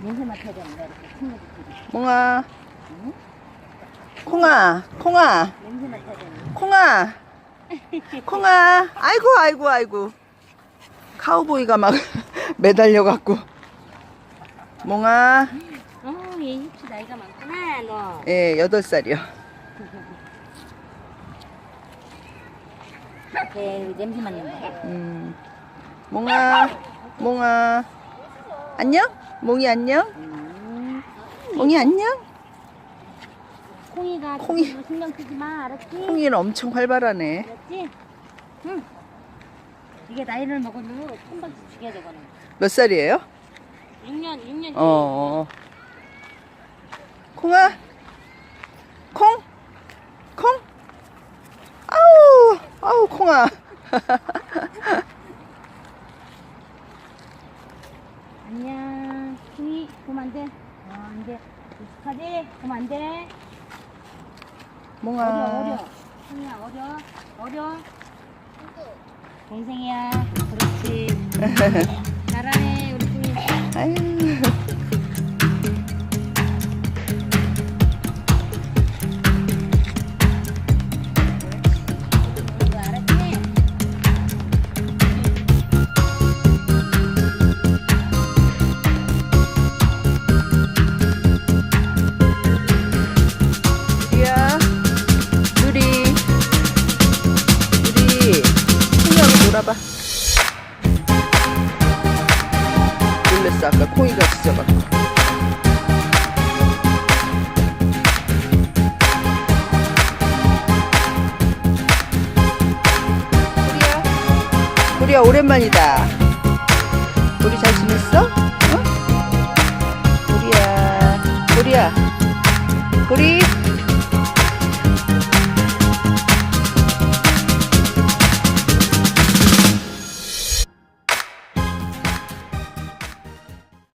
냄새 맡아야 된다 이렇게 친구들끼리 몽아. 콩아, 콩아, 냄새 맡아야 되는 콩아. 콩아. 아이고, 아이고, 아이고. 카우보이가 막 매달려 갖고. 몽아. 어얘 힙시 나이가 많구나 너 예, 여덟 살이요. 네, 냄새 맡는 거 음. 몽아. 몽아. 안녕? 몽이 안녕? 음. 몽이 안녕? 콩이가 콩이. 콩이 신경 쓰지 마 알았지? 콩이는 엄청 활발하네. 알았지? 응 이게 나이를 먹으면 한 번씩 죽여야 되거든 몇 살이에요? 6년 6년 어. 콩아. 콩. 콩. 아우. 아우 콩아. 안녕. 콩이 그럼 안돼. 어 안 돼. 익숙하지? 그럼 안돼. 어려 몽아. 어려. 콩이야 어려. 어려. 동생이야. 그렇지 놀아봐. 놀랬어 아까 콩이가 짖어갖고. 우리야. 오랜만이다. 우리 잘 지냈어? 어? 우리야. 우리야. 우리